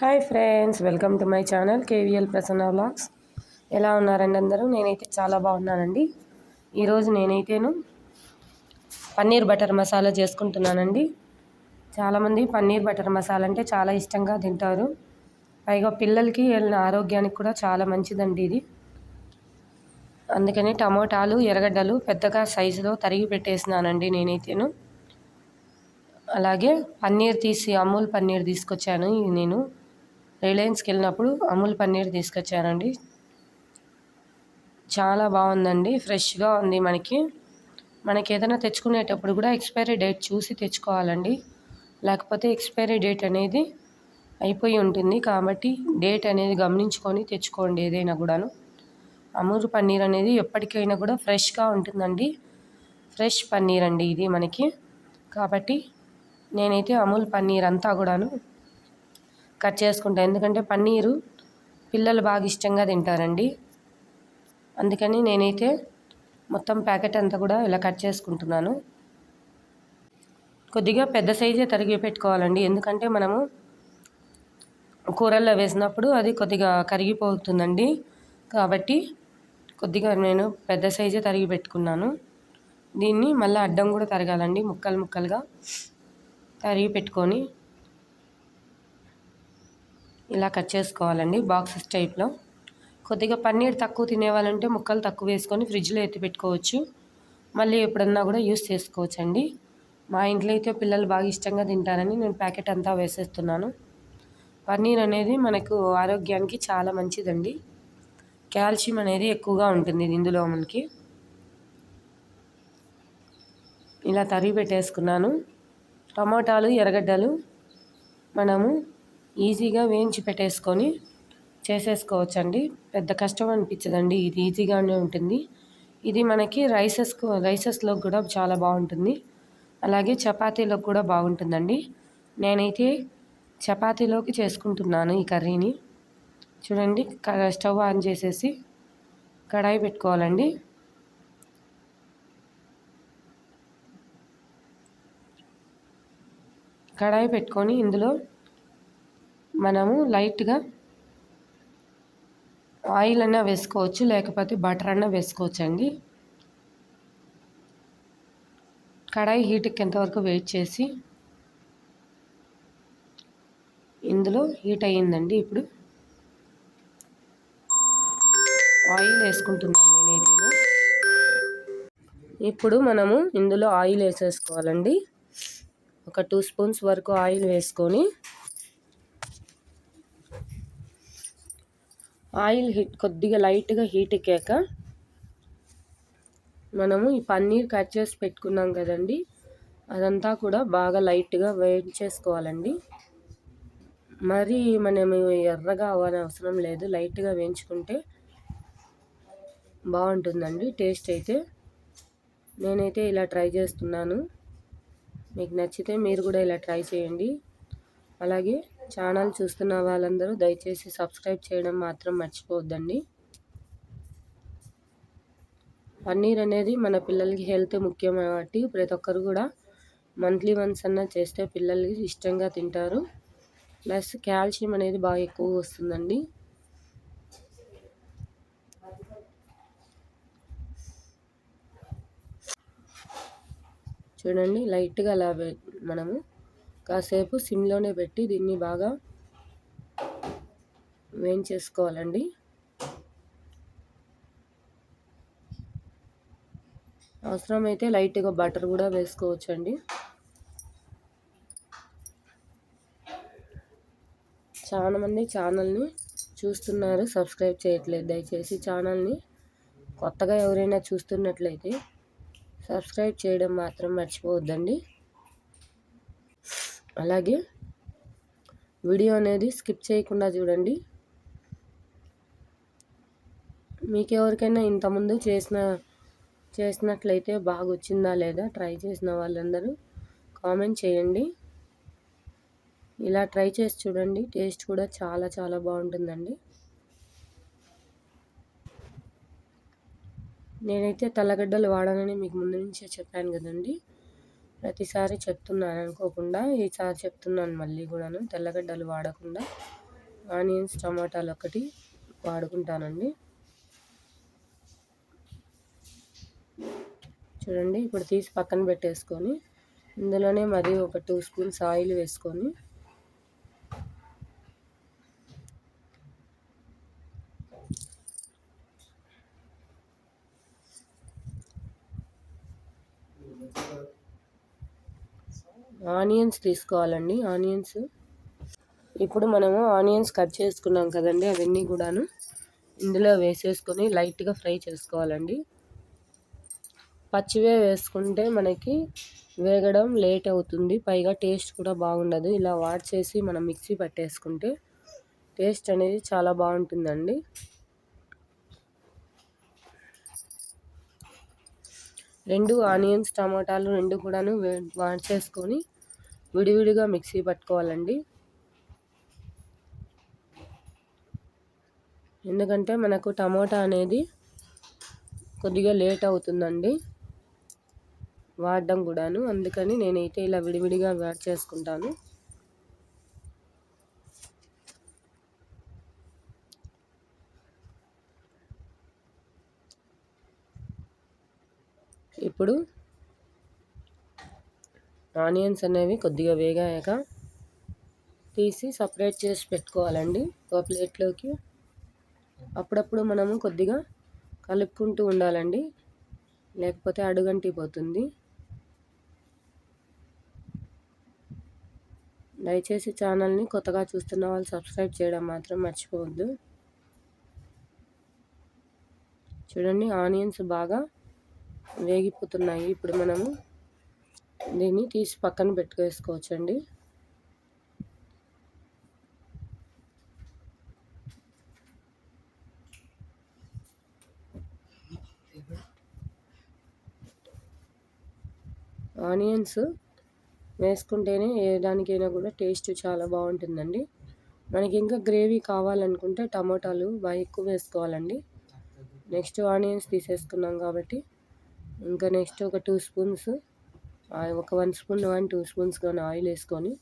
Hi friends welcome to my channel KVL Prasanna vlogs. ఎలా ఉన్నారండి అందరూ? నేనైతే చాలా బాగున్నానండి. ఈరోజు నేనైతేను పన్నీర్ బటర్ మసాలా చేసుకుంటున్నానండి. చాలామంది పన్నీర్ బటర్ మసాలా అంటే చాలా ఇష్టంగా తింటారు. పైగా పిల్లలకి వెళ్ళిన ఆరోగ్యానికి కూడా చాలా మంచిదండి ఇది. అందుకని టమోటాలు ఎర్రగడ్డలు పెద్దగా సైజులో తరిగి పెట్టేసినానండి నేనైతేను. అలాగే పన్నీర్ తీసి అమూల్ పన్నీర్ తీసుకొచ్చాను నేను. రిలయన్స్కి వెళ్ళినప్పుడు అమూల్ పన్నీర్ తీసుకొచ్చానండి. చాలా బాగుందండి ఫ్రెష్గా ఉంది మనకి. మనకి ఏదైనా తెచ్చుకునేటప్పుడు కూడా ఎక్స్పైరీ డేట్ చూసి తెచ్చుకోవాలండి. లేకపోతే ఎక్స్పైరీ డేట్ అనేది అయిపోయి ఉంటుంది కాబట్టి డేట్ అనేది గమనించుకొని తెచ్చుకోండి ఏదైనా కూడాను. అమూల్ పన్నీర్ అనేది ఎప్పటికైనా కూడా ఫ్రెష్గా ఉంటుందండి. ఫ్రెష్ పన్నీర్ అండి ఇది మనకి. కాబట్టి నేనైతే అమూల్ పన్నీర్ అంతా కూడాను కట్ చేసుకుంటాను ఎందుకంటే పన్నీరు పిల్లలు బాగా ఇష్టంగా తింటారండి. అందుకని నేనైతే మొత్తం ప్యాకెట్ అంతా కూడా ఇలా కట్ చేసుకుంటున్నాను. కొద్దిగా పెద్ద సైజే తరిగి పెట్టుకోవాలండి. ఎందుకంటే మనము కూరల్లో వేసినప్పుడు అది కొద్దిగా కరిగిపోతుందండి. కాబట్టి కొద్దిగా నేను పెద్ద సైజే తరిగి పెట్టుకున్నాను. దీన్ని మళ్ళీ అడ్డం కూడా తరగాలండి. ముక్కలు ముక్కలుగా తరిగి పెట్టుకొని ఇలా కట్ చేసుకోవాలండి బాక్సెస్ టైప్లో కొద్దిగా పన్నీర్ తక్కువ తినేవాళ్ళంటే ముక్కలు తక్కువ వేసుకొని ఫ్రిడ్జ్లో ఎత్తి పెట్టుకోవచ్చు. మళ్ళీ ఎప్పుడన్నా కూడా యూస్ చేసుకోవచ్చండి. మా ఇంట్లో అయితే పిల్లలు బాగా ఇష్టంగా తింటారని నేను ప్యాకెట్ అంతా వేసేస్తున్నాను. పన్నీర్ అనేది మనకు ఆరోగ్యానికి చాలా మంచిదండి. కాల్షియం అనేది ఎక్కువగా ఉంటుంది ఇందులో మనకి. ఇలా తరిగి పెట్టేసుకున్నాను. టమాటాలు ఎర్రగడ్డలు మనము ఈజీగా వేయించి పెట్టేసుకొని చేసేసుకోవచ్చండి. పెద్ద కష్టం అనిపించదండి. ఇది ఈజీగానే ఉంటుంది. ఇది మనకి రైసెస్ రైసెస్లో కూడా చాలా బాగుంటుంది. అలాగే చపాతీలో కూడా బాగుంటుందండి. నేనైతే చపాతీలోకి చేసుకుంటున్నాను ఈ కర్రీని. చూడండి స్టవ్ ఆన్ చేసేసి కడాయి పెట్టుకోవాలండి. కడాయి పెట్టుకొని ఇందులో మనము లైట్గా ఆయిల్ అన్నా వేసుకోవచ్చు లేకపోతే బటర్ అన్నా వేసుకోవచ్చండి. కడాయి హీట్కి ఎంతవరకు వెయిట్ చేసి ఇందులో హీట్ అయ్యిందండి ఇప్పుడు. ఆయిల్ వేసుకుంటున్నాను ఏదైనా ఇప్పుడు మనము ఇందులో ఆయిల్ వేసేసుకోవాలండి. ఒక టూ స్పూన్స్ వరకు ఆయిల్ వేసుకొని ఆయిల్ హీట్ కొద్దిగా లైట్గా హీట్ ఎక్కాక మనము ఈ పన్నీర్ కట్ చేసి పెట్టుకున్నాం కదండి. అదంతా కూడా బాగా లైట్గా వేయించేసుకోవాలండి. మరి మనము ఎర్రగా అవ్వని అవసరం లేదు. లైట్గా వేయించుకుంటే బాగుంటుందండి. టేస్ట్ అయితే నేనైతే ఇలా ట్రై చేస్తున్నాను. మీకు నచ్చితే మీరు కూడా ఇలా ట్రై చేయండి. అలాగే ఛానల్ చూస్తున్న వాళ్ళందరూ దయచేసి సబ్స్క్రైబ్ చేయడం మాత్రం మర్చిపోవద్దండి. పన్నీర్ అనేది మన పిల్లలకి హెల్త్ ముఖ్యం కాబట్టి ప్రతి ఒక్కరు కూడా మంత్లీ వన్స్ అన్నా చేస్తే పిల్లలకి ఇష్టంగా తింటారు. ప్లస్ కాల్షియం అనేది బాగా ఎక్కువ వస్తుందండి. చూడండి లైట్గా అలా మనము. కాసేపు సిమ్లోనే పెట్టి దీన్ని బాగా వేయించేసుకోవాలండి. అవసరమైతే లైట్గా బటర్ కూడా వేసుకోవచ్చండి. చాలామంది ఛానల్ని చూస్తున్నారు సబ్స్క్రైబ్ చేయట్లేదు. దయచేసి ఛానల్ని కొత్తగా ఎవరైనా చూస్తున్నట్లయితే సబ్స్క్రైబ్ చేయడం మాత్రం మర్చిపోవద్దండి. అలాగే వీడియో అనేది స్కిప్ చేయకుండా చూడండి. మీకు ఎవరికైనా ఇంతకుముందు చేసిన చేసినట్లయితే బాగా వచ్చిందా లేదా ట్రై చేసిన వాళ్ళందరూ కామెంట్ చేయండి. ఇలా ట్రై చేసి చూడండి. టేస్ట్ కూడా చాలా చాలా బాగుంటుందండి. నేనైతే తెల్లగడ్డలు వాడాలని మీకు ముందు నుంచే చెప్పాను కదండి. ప్రతిసారి చెప్తున్నాను అనుకోకుండా ఈసారి చెప్తున్నాను మళ్ళీ కూడాను. తెల్లగడ్డలు వాడకుండా ఆనియన్స్ టమాటాలు ఒకటి వాడుకుంటానండి. చూడండి ఇప్పుడు తీసి పక్కన పెట్టేసుకొని ఇందులోనే మరి ఒక టూ స్పూన్స్ ఆయిల్ వేసుకొని ఆనియన్స్ తీసుకోవాలండి ఆనియన్స్. ఇప్పుడు మనము ఆనియన్స్ కట్ చేసుకున్నాం కదండి అవన్నీ కూడాను. ఇందులో వేసేసుకొని లైట్గా ఫ్రై చేసుకోవాలండి. పచ్చివే వేసుకుంటే మనకి వేగడం లేట్ అవుతుంది పైగా టేస్ట్ కూడా బాగుండదు. ఇలా వాట్ చేసి మనం మిక్సీ పట్టేసుకుంటే టేస్ట్ అనేది చాలా బాగుంటుందండి. రెండు ఆనియన్స్ టమాటాలు రెండు కూడాను వాడ్ చేసుకొని విడివిడిగా మిక్సీ పట్టుకోవాలండి. ఎందుకంటే మనకు టమోటా అనేది కొద్దిగా లేట్ అవుతుందండి. వాడడం కూడాను. అందుకని నేనైతే ఇలా విడివిడిగా యాడ్ చేసుకుంటాను. ఇప్పుడు ఆనియన్స్ అనేవి కొద్దిగా వేగాక తీసి సపరేట్ చేసి పెట్టుకోవాలండి ఒక ప్లేట్లోకి. అప్పుడప్పుడు మనము కొద్దిగా కలుపుకుంటూ ఉండాలండి. లేకపోతే అడుగంటిపోతుంది. దయచేసి ఛానల్ని కొత్తగా చూస్తున్న వాళ్ళు సబ్స్క్రైబ్ చేయడం మాత్రం మర్చిపోవద్దు. చూడండి ఆనియన్స్ బాగా వేగిపోతున్నాయి. ఇప్పుడు మనము దీన్ని తీసి పక్కన పెట్టుకేసుకోవచ్చండి. ఆనియన్స్ వేసుకుంటేనే ఏ దానికైనా కూడా టేస్ట్ చాలా బాగుంటుందండి. మనకి ఇంకా గ్రేవీ కావాలనుకుంటే టమోటాలు బాగా ఎక్కువ వేసుకోవాలండి. నెక్స్ట్ ఆనియన్స్ తీసేసుకున్నాం కాబట్టి ఇంకా నెక్స్ట్ ఒక టూ స్పూన్స్ ఒక one spoon one two spoons కానీ ఆయిల్ వేసుకొని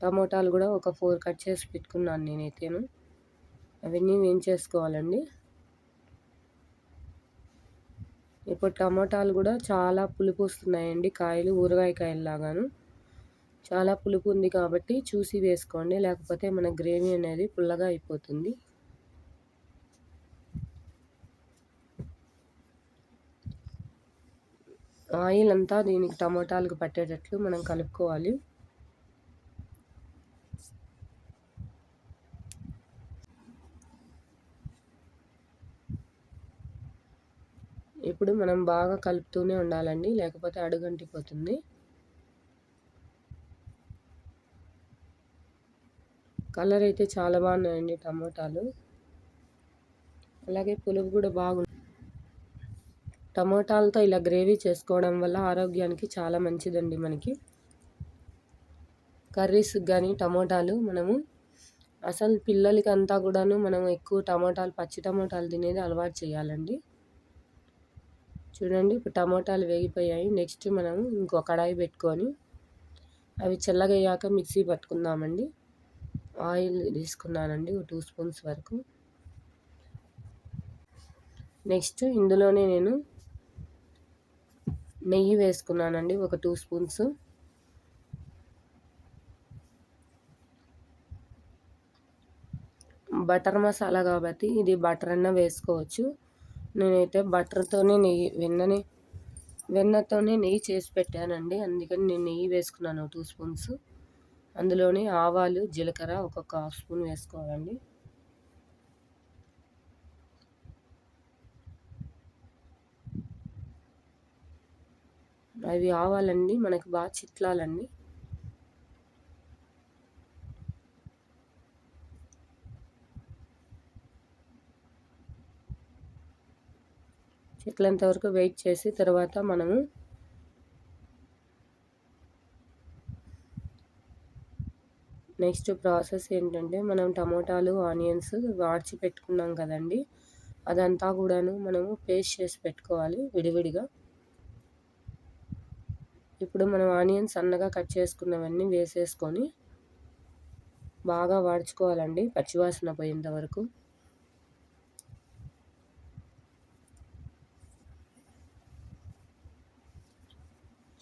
టమోటాలు కూడా ఒక ఫోర్ కట్ చేసి పెట్టుకున్నాను నేనైతేను. అవన్నీ వేయించేసుకోవాలండి ఇప్పుడు టమోటాలు కూడా చాలా పులుపు వస్తున్నాయండి కాయలు ఊరగాయ కాయలు లాగాను చాలా పులుపు ఉంది కాబట్టి చూసి వేసుకోండి లేకపోతే మన గ్రేవీ అనేది పుల్లగా అయిపోతుంది. ఆయిల్ అంతా దీనికి టమోటాలకు పట్టేటట్లు మనం కలుపుకోవాలి. ఇప్పుడు మనం బాగా కలుపుతూనే ఉండాలండి లేకపోతే అడుగంటిపోతుంది. కలర్ అయితే చాలా బాగున్నాయండి టమోటాలు. అలాగే పులుపు కూడా బాగుంది. టమోటాలతో ఇలా గ్రేవీ చేసుకోవడం వల్ల ఆరోగ్యానికి చాలా మంచిదండి మనకి. కర్రీస్ కానీ టమోటాలు మనము అసలు పిల్లలకి అంతా కూడాను మనం ఎక్కువ టమోటాలు పచ్చి టమోటాలు తినేది అలవాటు చేయాలండి. చూడండి ఇప్పుడు టమోటాలు వేగిపోయాయి. నెక్స్ట్ మనము ఇంకో కడాయి పెట్టుకొని అవి చల్లగయ్యాక మిక్సీ పట్టుకుందామండి. ఆయిల్ తీసుకున్నానండి ఒక టూ స్పూన్స్ వరకు. నెక్స్ట్ ఇందులోనే నేను నెయ్యి వేసుకున్నానండి ఒక టూ స్పూన్స్. బటర్ మసాలా కాబట్టి ఇది బటర్ అన్న వేసుకోవచ్చు. నేనైతే బటర్తోనే నెయ్యి వెన్నని వెన్నతోనే నెయ్యి చేసి పెట్టానండి. అందుకని నేను నెయ్యి వేసుకున్నాను టూ స్పూన్స్. అందులోనే ఆవాలు జీలకర్ర ఒక హాఫ్ స్పూన్ వేసుకోవాలండి. అవి ఆవాలండి మనకి బాగా చిట్లాలండి చిట్లంత వరకు వెయిట్ చేసి తర్వాత మనము నెక్స్ట్ ప్రాసెస్ ఏంటంటే మనం టమోటాలు ఆనియన్స్ వాడ్చి పెట్టుకున్నాం కదండి. అదంతా కూడాను మనము పేస్ట్ చేసి పెట్టుకోవాలి విడివిడిగా. ఇప్పుడు మనం ఆనియన్స్ సన్నగా కట్ చేసుకున్నవన్నీ వేసేసుకొని బాగా వాడ్చుకోవాలండి పచ్చివాసన పోయేంత వరకు.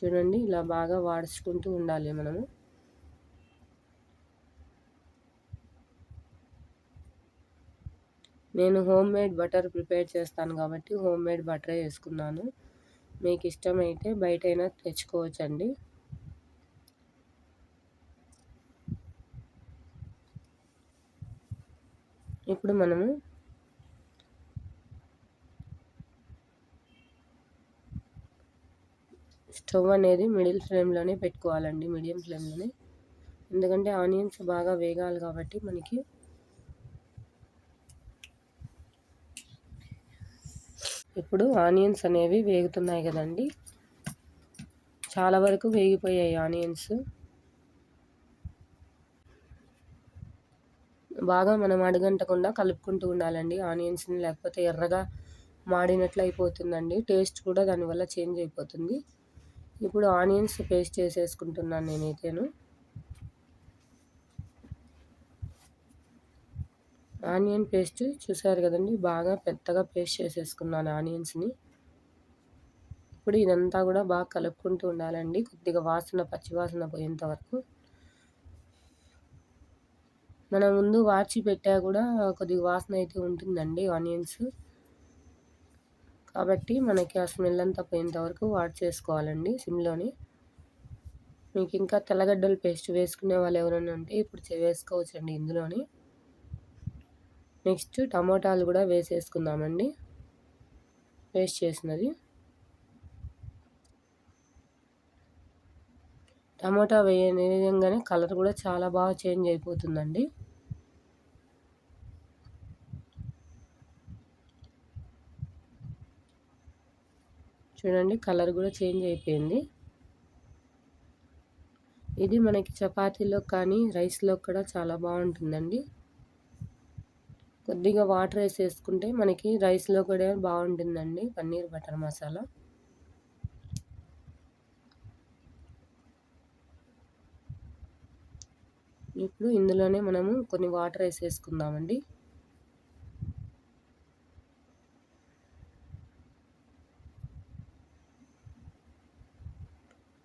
చూడండి ఇలా బాగా వాడుచుకుంటూ ఉండాలి మనము. నేను హోమ్ మేడ్ బటర్ ప్రిపేర్ చేస్తాను కాబట్టి హోమ్ మేడ్ బటరే వేసుకున్నాను. మీకు ఇష్టమైతే బయటైనా తెచ్చుకోవచ్చండి. ఇప్పుడు మనము స్టవ్ అనేది మిడిల్ ఫ్లేమ్లోనే పెట్టుకోవాలండి మీడియం ఫ్లేమ్లోనే. ఎందుకంటే ఆనియన్స్ బాగా వేగాలి కాబట్టి మనకి ఇప్పుడు ఆనియన్స్ అనేవి వేగుతున్నాయి కదండి. చాలా వరకు వేగిపోయాయి ఆనియన్స్. బాగా మనం అడగంటకుండా కలుపుకుంటూ ఉండాలండి ఆనియన్స్ని లేకపోతే ఎర్రగా మాడినట్లు అయిపోతుందండి. టేస్ట్ కూడా దానివల్ల చేంజ్ అయిపోతుంది. ఇప్పుడు ఆనియన్స్ పేస్ట్ చేసేసుకుంటున్నాను నేనైతేను. ఆనియన్ పేస్ట్ చూసారు కదండి బాగా పెద్దగా పేస్ట్ చేసేసుకున్నాను ఆనియన్స్ని. ఇప్పుడు ఇదంతా కూడా బాగా కలుపుకుంటూ ఉండాలండి కొద్దిగా వాసన పచ్చివాసన పోయేంత వరకు. మనం ముందు వాచి పెట్టా కూడా కొద్దిగా వాసన అయితే ఉంటుందండి ఆనియన్స్. కాబట్టి మనకి ఆ స్మెల్ అంతా పోయేంత వరకు వాట్ చేసుకోవాలండి సిమ్లోని. మీకు ఇంకా తెల్లగడ్డల పేస్ట్ వేసుకునే వాళ్ళు ఎవరైనా ఉంటే ఇప్పుడు వేసుకోవచ్చండి ఇందులోని. నెక్స్ట్ టమోటాలు కూడా వేసేసుకుందామండి. పేస్ట్ చేసినది. టమోటా వేయని విధంగానే కలర్ కూడా చాలా బాగా చేంజ్ అయిపోతుందండి. చూడండి కలర్ కూడా చేంజ్ అయిపోయింది. ఇది మనకి చపాతీలో కానీ రైస్లో కూడా చాలా బాగుంటుందండి. కొద్దిగా వాటర్ వేసేసుకుంటే మనకి రైస్లో కూడా బాగుంటుందండి పన్నీర్ బటర్ మసాలా. ఇప్పుడు ఇందులోనే మనము కొన్ని వాటర్ వేసేసుకుందామండి.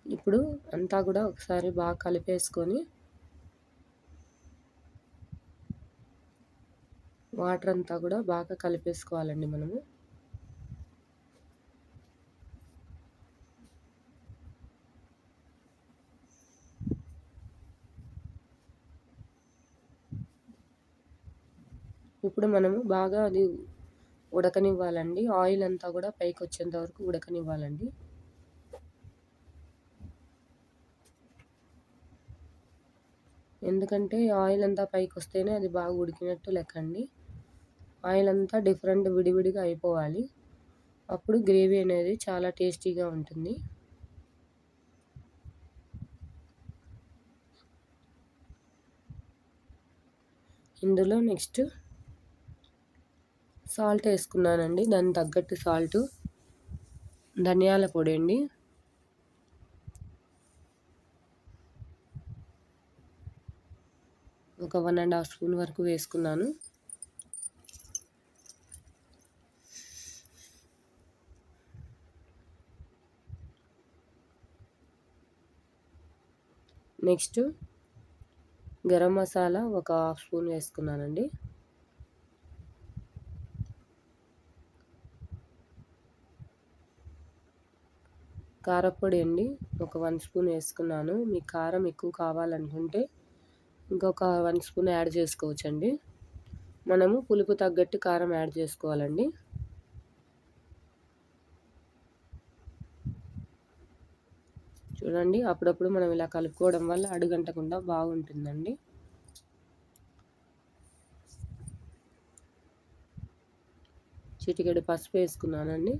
ఇప్పుడు అంతా కూడా ఒకసారి బాగా కలిపేసుకొని వాటర్ అంతా కూడా బాగా కలిపేసుకోవాలండి మనము. ఇప్పుడు మనము బాగా అది ఉడకనివ్వాలండి. ఆయిల్ అంతా కూడా పైకి వచ్చేంత వరకు ఉడకనివ్వాలండి. ఎందుకంటే ఆయిల్ అంతా పైకి వస్తేనే అది బాగా ఉడికినట్టు లెక్కండి. ఆయిల్ అంతా డిఫరెంట్ విడివిడిగా అయిపోవాలి. అప్పుడు గ్రేవీ అనేది చాలా టేస్టీగా ఉంటుంది. ఇందులో నెక్స్ట్ సాల్ట్ వేసుకున్నానండి. దాని తగ్గట్టు సాల్ట్ ధనియాల పొడి అండి. ఒక వన్ అండ్ హాఫ్ స్పూన్ వరకు వేసుకున్నాను. నెక్స్ట్ గరం మసాలా ఒక హాఫ్ స్పూన్ వేసుకున్నానండి. కారపొడి అండి ఒక వన్ స్పూన్ వేసుకున్నాను. మీకు కారం ఎక్కువ కావాలనుకుంటే ఇంకొక వన్ స్పూన్ యాడ్ చేసుకోవచ్చండి. మనము పులుపు తగ్గట్టు కారం యాడ్ చేసుకోవాలండి. చూడండి అప్పుడప్పుడు మనం ఇలా కలుపుకోవడం వల్ల అడుగంటకుండా బాగుంటుందండి. చిటికెడు పసుపు వేసుకున్నానండి.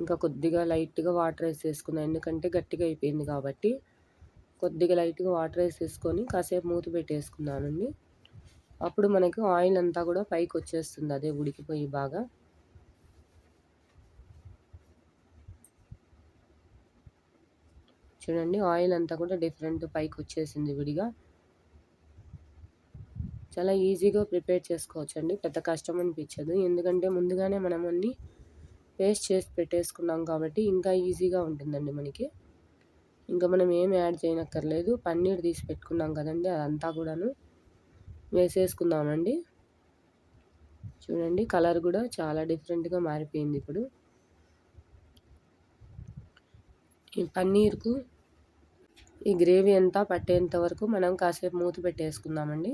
ఇంకా కొద్దిగా లైట్గా వాటర్ వేసేసుకున్నాను ఎందుకంటే గట్టిగా అయిపోయింది కాబట్టి. కొద్దిగా లైట్గా వాటర్ వేసేసుకొని కాసేపు మూత పెట్టేసుకున్నానండి. అప్పుడు మనకి ఆయిల్ అంతా కూడా పైకి వచ్చేస్తుంది. అదే ఉడికిపోయి బాగా. చూడండి ఆయిల్ అంతా కూడా డిఫరెంట్ పైకి వచ్చేసింది విడిగా. చాలా ఈజీగా ప్రిపేర్ చేసుకోవచ్చు అండి పెద్ద కష్టం అనిపించదు. ఎందుకంటే ముందుగానే మనం అన్ని పేస్ట్ చేసి పెట్టేసుకున్నాం కాబట్టి ఇంకా ఈజీగా ఉంటుందండి మనకి. ఇంకా మనం ఏం యాడ్ చేయనక్కర్లేదు పన్నీర్ తీసి పెట్టుకున్నాం కదండి అదంతా కూడాను వేసేసుకుందామండి. చూడండి కలర్ కూడా చాలా డిఫరెంట్గా మారిపోయింది ఇప్పుడు. ఈ పన్నీర్కు ఈ గ్రేవీ అంతా పట్టేంత వరకు మనం కాసేపు మూత పెట్టేసుకుందామండి.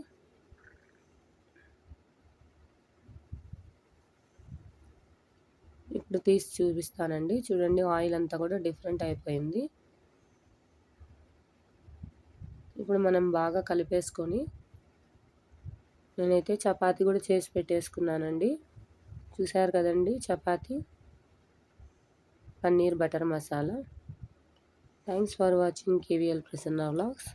ఇప్పుడు తీసి చూపిస్తానండి. చూడండి ఆయిల్ అంతా కూడా డిఫరెంట్ అయిపోయింది. ఇప్పుడు మనం బాగా కలిపేసుకొని నేనైతే చపాతీ కూడా చేసి పెట్టేసుకున్నానండి. చూసారు కదండి chapati paneer butter masala. Thanks for watching KVL Prasanna vlogs